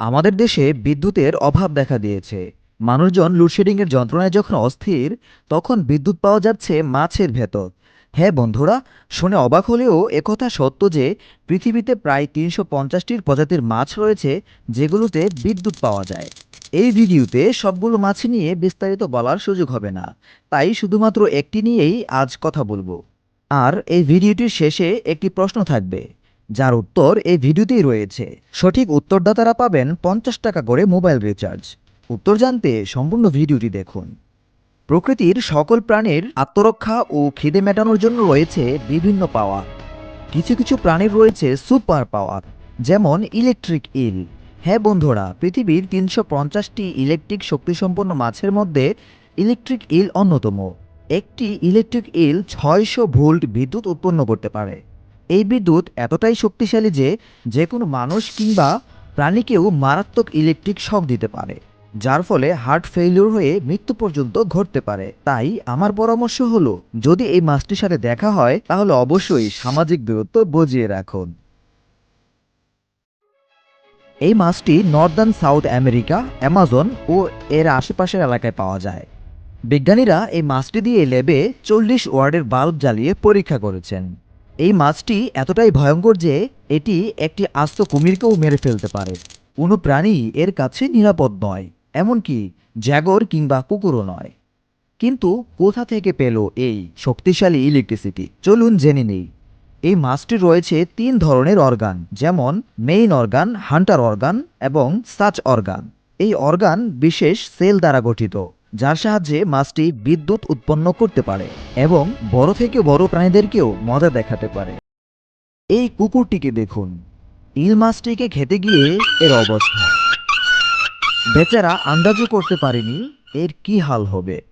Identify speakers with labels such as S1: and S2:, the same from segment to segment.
S1: আমাদের দেশে বিদ্যুতের অভাব দেখা দিয়েছে। মানুষজন লোডশেডিংয়ের যন্ত্রণায় যখন অস্থির, তখন বিদ্যুৎ পাওয়া যাচ্ছে মাছের ভেতর। হ্যাঁ বন্ধুরা, শুনে অবাক হলেও একথা সত্য যে, পৃথিবীতে প্রায় তিনশো পঞ্চাশটির প্রজাতির মাছ রয়েছে যেগুলোতে বিদ্যুৎ পাওয়া যায়। এই ভিডিওতে সবগুলো মাছ নিয়ে বিস্তারিত বলার সুযোগ হবে না। তাই শুধুমাত্র একটি নিয়েই আজ কথা বলব। আর এই ভিডিওটির শেষে একটি প্রশ্ন থাকবে। যার উত্তর এই ভিডিওতেই রয়েছে। সঠিক উত্তরদাতারা পাবেন পঞ্চাশ টাকা করে মোবাইল রিচার্জ। উত্তর জানতে সম্পূর্ণ ভিডিওটি দেখুন। প্রকৃতির সকল প্রাণীর আত্মরক্ষা ও খিদে মেটানোর জন্য রয়েছে বিভিন্ন পাওয়ার। কিছু কিছু প্রাণীর রয়েছে সুপার পাওয়ার, যেমন ইলেকট্রিক ইল। হ্যাঁ বন্ধুরা, পৃথিবীর তিনশো পঞ্চাশটি ইলেকট্রিক শক্তিসম্পন্ন মাছের মধ্যে ইলেকট্রিক ইল অন্যতম। একটি ইলেকট্রিক ইল ছয়শো ভোল্ট বিদ্যুৎ উৎপন্ন করতে পারে। এই বিদ্যুৎ এতটাই শক্তিশালী যে যে কোনো মানুষ কিংবা প্রাণীকেও মারাত্মক ইলেকট্রিক শক দিতে পারে, যার ফলে হার্ট ফেইলিওর হয়ে মৃত্যু পর্যন্ত ঘটতে পারে। তাই আমার পরামর্শ হলো, যদি এই মাছটির সাথে দেখা হয়, তাহলে অবশ্যই সামাজিক দূরত্ব বজিয়ে রাখুন। এই মাছটি নর্দার্ন সাউথ আমেরিকা, অ্যামাজন ও এর আশেপাশের এলাকায় পাওয়া যায়। বিজ্ঞানীরা এই মাছটি দিয়ে ল্যাবে চল্লিশ ওয়ার্ডের বাল্ব জ্বালিয়ে পরীক্ষা করেছেন। এই মাছটি এতটাই ভয়ঙ্কর যে এটি একটি আস্ত কুমিরকেও মেরে ফেলতে পারে। কোনো প্রাণী এর কাছে নিরাপদ নয়, এমনকি জ্যাগর কিংবা কুকুরও নয়। কিন্তু কোথা থেকে পেল এই শক্তিশালী ইলেকট্রিসিটি? চলুন জেনে নেই। এই মাছটি রয়েছে তিন ধরনের অর্গান, যেমন মেইন অর্গান, হান্টার অর্গান এবং সাচ অর্গান। এই অর্গান বিশেষ সেল দ্বারা গঠিত। যার সাহায্যে মাছটি বিদ্যুৎ উৎপন্ন করতে পারে এবং বড় থেকে বড় প্রাণীদেরকেও মজা দেখাতে পারে। এই কুকুরটিকে দেখুন। ইল মাছটিকে খেতে গিয়ে এর অবস্থা। বেচারা আন্দাজও করতে পারেনি এর কি হাল হবে।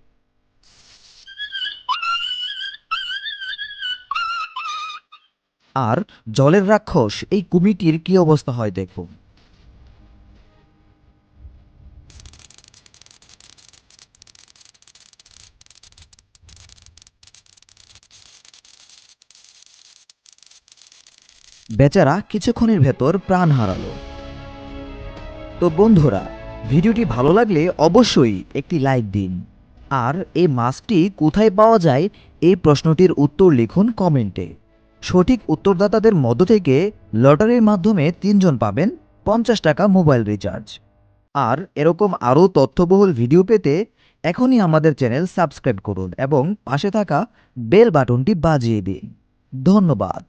S1: আর জলের রাক্ষস এই কুমিটির কি অবস্থা হয় দেখুন। বেচারা কিছুক্ষণের ভেতর প্রাণ হারালো। তো বন্ধুরা, ভিডিওটি ভালো লাগলে অবশ্যই একটি লাইক দিন। আর এই মাছটি কোথায় পাওয়া যায়, এই প্রশ্নটির উত্তর লিখুন কমেন্টে। সঠিক উত্তরদাতাদের মধ্য থেকে লটারির মাধ্যমে তিনজন পাবেন পঞ্চাশ টাকা মোবাইল রিচার্জ। আর এরকম আরও তথ্যবহুল ভিডিও পেতে এখনই আমাদের চ্যানেল সাবস্ক্রাইব করুন এবং পাশে থাকা বেল বাটনটি বাজিয়ে দিন। ধন্যবাদ।